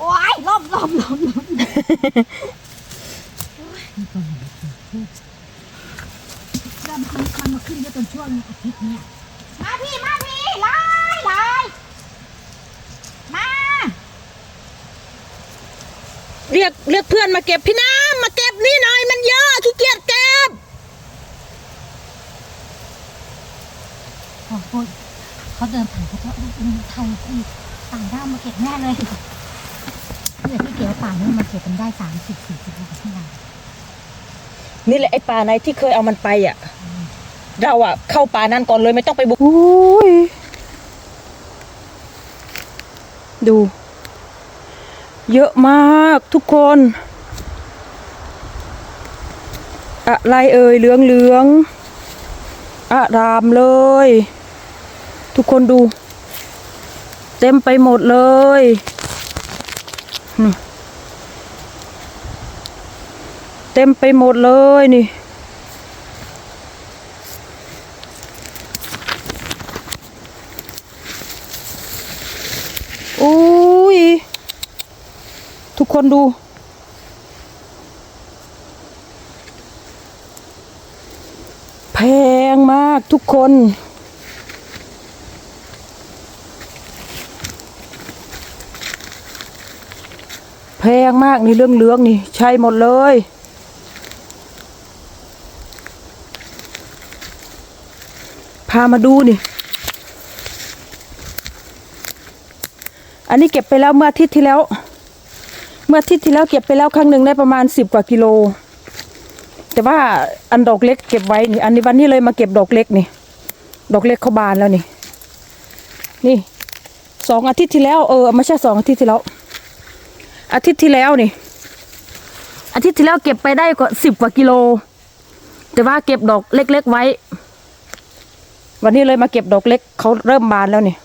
โอ้ยล้มล้มล้มล้มเริ่มมันมันมาขึ้นเยอะจนช่วงอาทิตย์เนี้ยมาพี่มาพี่ไล่ไล่มาเรียกเรียกเพื่อนมาเก็บพี่น้ำมาเก็บนี่หน่อยมันเยอะขี้เกียจเก็บโอ้โหเขาเดินผ่านเขาจะอืมไทยอีกต่างด้าวมาเก็บแน่เลย เพื่อที่เกี่ยวป่านี่มาเก็บกันได้สามสิบสี่สิบวันที่ไหนนี่แหละไอ้ป่าไหนที่เคยเอามันไปอะ เราอะ เข้าป่านั้นก่อนเลยไม่ต้องไปบุกอุ้ยดู เยอะมากทุกคน อะไรเอ่ยเหลืองเหลืองๆอารามเลย ทุกคนดู เต็มไปหมดเลยนี่ เต็มไปหมดเลยนี่ อุ้ย ทุกคนดู แพงมากทุกคน แพงมากนี่เรื่องเลืองนี่ ใช่หมดเลย พามาดูนี่ อันนี้เก็บไปแล้วเมื่ออาทิตย์ที่แล้ว เมื่ออาทิตย์ที่แล้วเก็บไปแล้วครั้งหนึ่งได้ประมาณสิบกว่ากิโล แต่ว่าอันดอกเล็กเก็บไว้นี่อันนี้วันนี้เลยมาเก็บดอกเล็กนี่ ดอกเล็กเขาบานแล้วนี่ นี่สองอาทิตย์ที่แล้วเออไม่ใช่สองอาทิตย์ที่แล้ว อาทิตย์ที่แล้วนี่ อาทิตย์ที่แล้วเก็บไปได้กว่าสิบกว่ากิโล แต่ว่าเก็บดอกเล็ก ๆ ไว้ วันนี้เลยมาเก็บดอกเล็กเขาเริ่มบานแล้วนี่